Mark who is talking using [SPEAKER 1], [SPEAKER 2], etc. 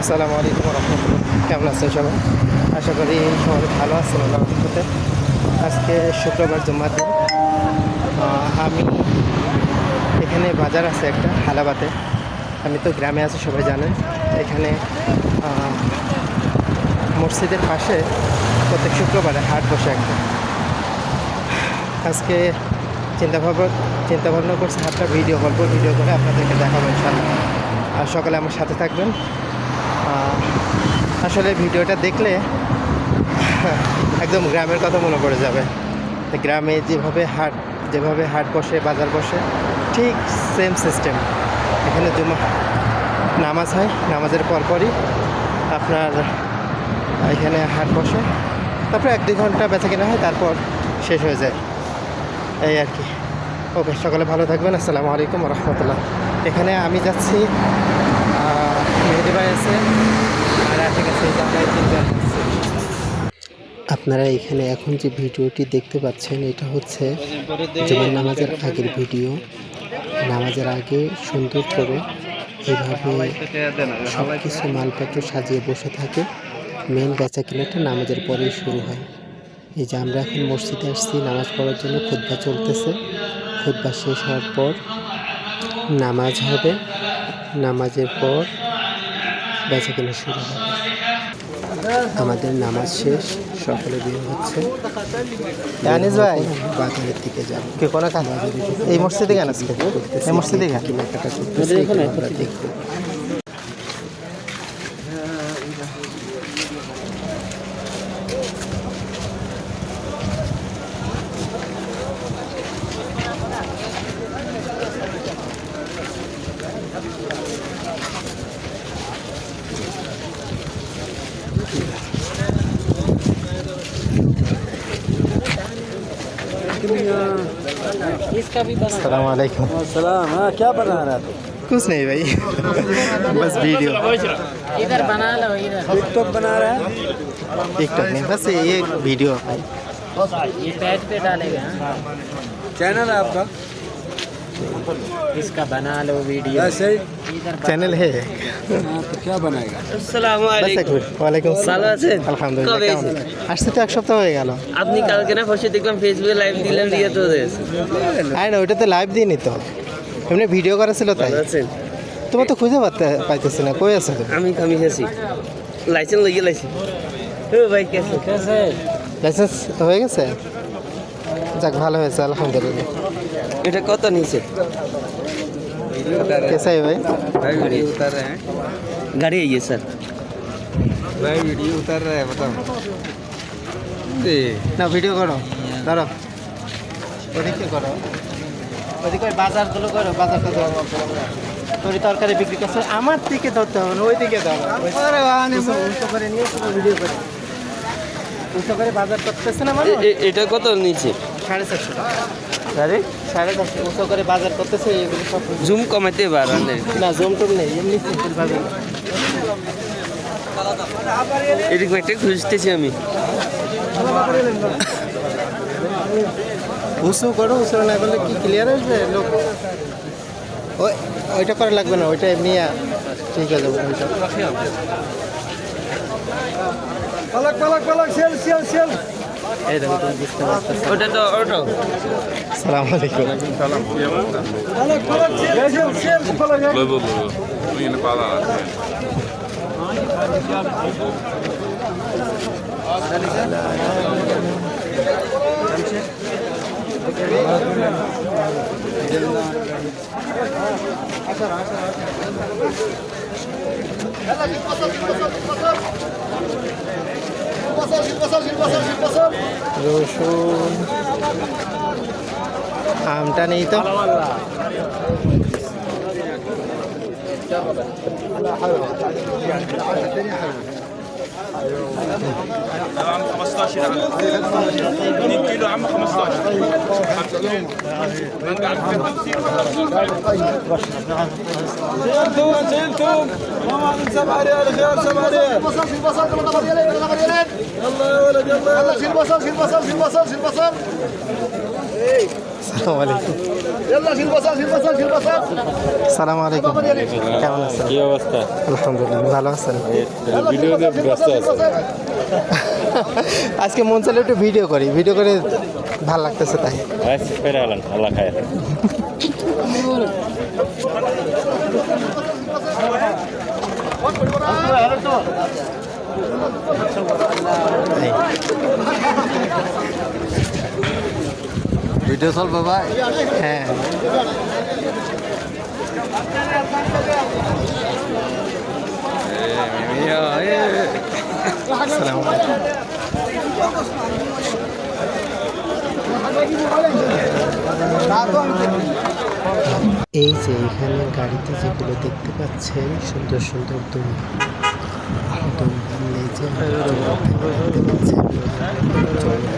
[SPEAKER 1] আসসালামু আলাইকুম রহমতুল্লাহ। কেমন আছেন সবাই? আশা করি সবাই ভালো আছেন আল্লাহ আজকে শুক্রবার জুম্মার দিন। আমি এখানে বাজার আছে একটা, হালাবাতে। আমি তো গ্রামে আছি, সবাই জানেন। এখানে মসজিদের পাশে প্রত্যেক শুক্রবারে হাট বসে একটা। আজকে চিন্তাভাবনা চিন্তাভাবনা চিন্তা ভাবনা করছি, হাটটা ভিডিও করব ভিডিও করে আপনাদেরকে দেখাবো ইনশাল্লাহ আর সকালে আমার সাথে থাকবেন। আসলে ভিডিওটা দেখলে একদম গ্রামের কথা মনে পড়ে যাবে। গ্রামে যেভাবে হাট যেভাবে হাট বসে, বাজার বসে, ঠিক সেম সিস্টেম এখানে জুমা নামাজ হয়, নামাজের পরপরই আপনার এখানে হাট বসে। তারপরে এক দুই ঘণ্টা বেচা কেনা হয়, তারপর শেষ হয়ে যায়। এই আর কি। ওকে, সকালে ভালো থাকবেন। আসসালামু আলাইকুম রহমতুল্লাহ। এখানে আমি যাচ্ছি আপনারা এখানে এখন যে ভিডিওটি দেখতে পাচ্ছেন, এটা হচ্ছে জুমার নামাজের আগের ভিডিও। নামাজের আগে সুন্দর করে এইভাবে সব কিছু মালপত্র সাজিয়ে বসে থাকে। মেন বেচা কিনাটা নামাজের পরেই শুরু হয়। এই যে আমরা এখন মসজিদে আসছি, নামাজ পড়ার জন্য খুদ্া চলতেছে। খুদ্া শেষ হওয়ার পর নামাজ হবে। নামাজের পর বেচা কেনা শুরু হবে। আমাদের নামাজ শেষ সকালে বিয়ে হচ্ছে।
[SPEAKER 2] জানিস ভাই
[SPEAKER 1] বাজারের দিকে যাব।
[SPEAKER 2] কে কোনো কাজ? এই মসজিদে কেন আজকে? এই মসজিদে কেন?
[SPEAKER 1] কেনাকাটা করতেছে আমরা দেখব। इसका
[SPEAKER 2] भी हाँ क्या बना रहा था
[SPEAKER 1] कुछ नहीं भाई बस वीडियो
[SPEAKER 3] इधर बना लो इधर।
[SPEAKER 2] टिकटॉक बना रहा है?
[SPEAKER 1] टिकटॉक नहीं बस ये वीडियो है।
[SPEAKER 3] ये पैड पे डालेगा।
[SPEAKER 2] चैनल है आपका?
[SPEAKER 3] इसका बना लो वीडियो
[SPEAKER 2] ऐसे ही
[SPEAKER 3] इधर
[SPEAKER 1] চ্যানেল হে
[SPEAKER 2] हाँ, तो क्या बनाएगा
[SPEAKER 4] আসসালামু
[SPEAKER 1] বাস এক
[SPEAKER 4] আলাইকুম
[SPEAKER 1] মিনিট। ওয়ালাইকুম আসসালাম।
[SPEAKER 4] ভালো আছেন?
[SPEAKER 1] আলহামদুলিল্লাহ
[SPEAKER 4] কবে
[SPEAKER 1] কেমন আসছে তো এক সপ্তাহ হয়ে গেল
[SPEAKER 4] আপনি কালকে না পরশু দেখলাম ফেসবুকে লাইভ দিলেন দিয়ে তো দিয়েছে।
[SPEAKER 1] আরে না ওইটাতে লাইভ দিইনি তো এমনি ভিডিও করা ছিল তাই
[SPEAKER 4] ভালো আছেন
[SPEAKER 1] তোমার তো খুঁজে পাতে পাইতেছি না কই আছে তুমি
[SPEAKER 4] আমি কামি আছি লাইসেন্স লইয়ে লাইছি ও ভাই কেসে
[SPEAKER 3] कैसे
[SPEAKER 1] লাইসেন্স হয়ে গেছে যাক ভালো হয়েছে আলহামদুলিল্লাহ
[SPEAKER 4] এটা কত নিচে
[SPEAKER 1] কেসাই ভাই
[SPEAKER 2] भाई वीडियो उतार रहे हैं
[SPEAKER 4] গাড়ি আইয়ে স্যার
[SPEAKER 2] भाई वीडियो उतार रहे हैं बताओ
[SPEAKER 1] না ভিডিও করো ধরো ওদিকে করো ওদিকে ওই বাজারগুলো করো বাজারটা ধরো তরি তরকারি বিক্রি করছে আমার দিকে ধরতে হবে না ওই দিকে ধরো উঁচু উঁচু করে নিয়ে শুধু ভিডিও করে উঁচু করে বাজার করতেছে না মানে
[SPEAKER 4] এ- এ- এটা কত নিচে
[SPEAKER 1] সাড়ে চারশো
[SPEAKER 4] আরে
[SPEAKER 1] সাড়ে সাড়ে বছর করে বাজার করতেছে এগুলো সব
[SPEAKER 4] জুম কমাইতে পারেন
[SPEAKER 1] না। জুম টুম নেই এমনি সিম্পল
[SPEAKER 4] এরকম একটা খুঁজতেছি আমি।
[SPEAKER 1] উঁচু করো উঁচু না করলে কি ক্লিয়ার আসবে? লোক ওই ওইটা করা লাগবে না ওইটা এমনি ঠিক আছে ওইটা।
[SPEAKER 2] পালাক পালাক পালাক সেল সেল সেল।
[SPEAKER 1] এই দেখো তুমি বুঝতে পারতেছো
[SPEAKER 4] ওটা তো অটো
[SPEAKER 1] সালাম আলাইকুম
[SPEAKER 5] সালাম আচ্ছা আচ্ছা আচ্ছা
[SPEAKER 1] রসুন। আমটা নেই তো।
[SPEAKER 5] عم 15 عم 2 كيلو عم 15
[SPEAKER 2] توم سيل توم ماما من سبع ريال خيار سبع ريال
[SPEAKER 6] بصل شيل بصل ريالين ثلاثة ريالين
[SPEAKER 2] يلا يا ولد يلا
[SPEAKER 6] يلا شيل بصل شيل بصل شيل بصل شيل بصل
[SPEAKER 7] সালাম আলাইকুম সালাম আলাইকুম। কেমন আছেন?
[SPEAKER 6] কি অবস্থা?
[SPEAKER 7] আলহামদুলিল্লাহ ভালো আছেন? আজকে মন চাইলে একটু ভিডিও করি। ভিডিও করে ভালো লাগতেছে তাই।
[SPEAKER 6] ফেরে আল্লাহ খায়।
[SPEAKER 2] ভিডিও চলবে ভাই
[SPEAKER 7] হ্যাঁ। এই যে এখানে গাড়িতে যেগুলো দেখতে পাচ্ছেন, সুন্দর সুন্দর দুম দুম লেজে দেখতে পাচ্ছেন।